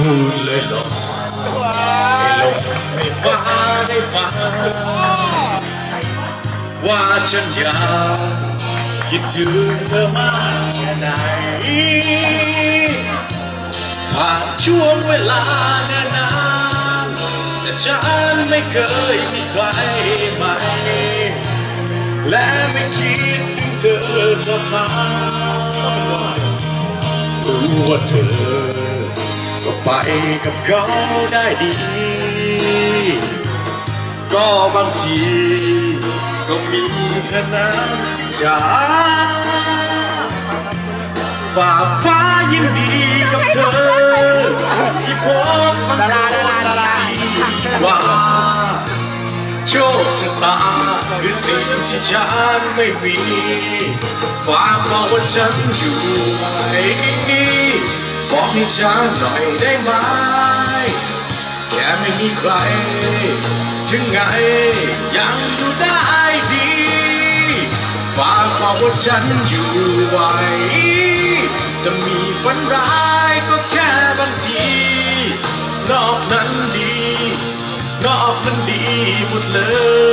พูดเลยหรอกให้ลงให้ฟ้าได้ฟังว่าฉันอยากคิดถึงเธอมากแค่ไหนผ่านช่วงเวลานานๆแต่ฉันไม่เคยมีใครใหม่และไม่คิดถึงเธอกลับมารู้ว่าเธอ ก็ไปกับเขาได้ดี ก็บางที ก็มีแค่น้ำใจฝาฟ้ายินดีกับเธอ ที่พบมันดาราดาราว่าโชคชะตาคือสิ่งที่ฉันไม่มีฝากบอกว่าฉันอยู่ไอ้นี่ บอกให้ฉันหน่อยได้ไหมแค่ไม่มีใคร ถึงไงยังอยู่ได้ดีฝากบอกว่าฉันอยู่ไหวจะมีฝันร้ายก็แค่บางที นอกนั้นดี นอกนั้นดีหมดเลย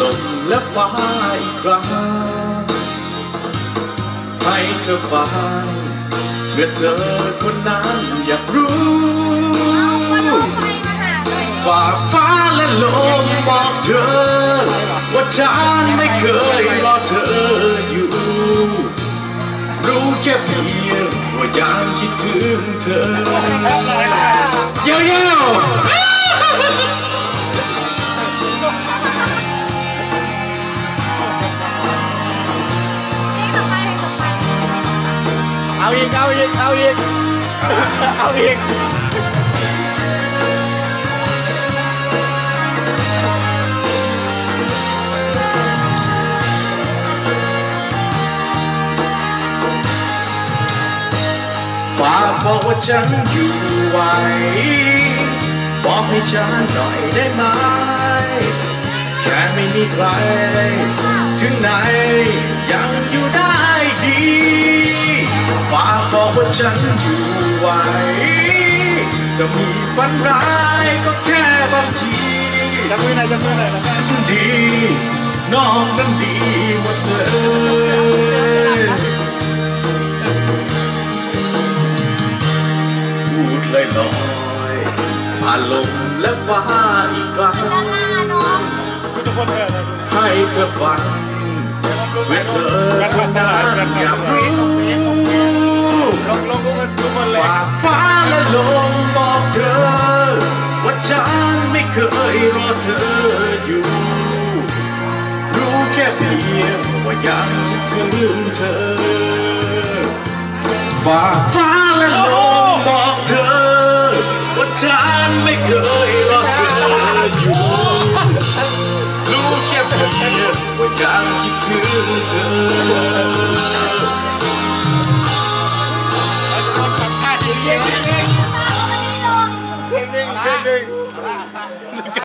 ลมและฟ้าอีกครั้งให้เธอฟังเมื่อเธอคนนั้นอยากรู้ฝากฟ้าและลมบอกเธอ ว่าฉันไม่เคยรอเธออยู่ รู้แค่เพียงว่ายังคิดถึงเธอเย้ๆ เอาอีกเอาอีกเอาอีกเอาอีกฝากบ ฉันอยู่ไหวจะมีฝันร้ายก็แค่บางทีจับมือหน่อยจับมือหน่อยนะดีน้องนั้นดีหมดเลยพูดลอยลอยๆผ่านลมและฟ้าอีกครั้งทุกคนเถอะให้เธอฟังเมื่อเธอคนนั้นอยากรู้ ลงลงกคนทุกคนเลยฝากฟ้าและลมบอกเธอ ว่าฉันไม่เคยรอเธออยู่รู้แค่เพียงว่ายังคิดถึงเธอฝากฟ้าและลมบอกเธอว่าฉันไม่เคยรอเธออยู่รู้แค่เพียงว่ายังคิดถึงเธอ ท่าดีเก่งเก่งเก่งเก่งเก่ง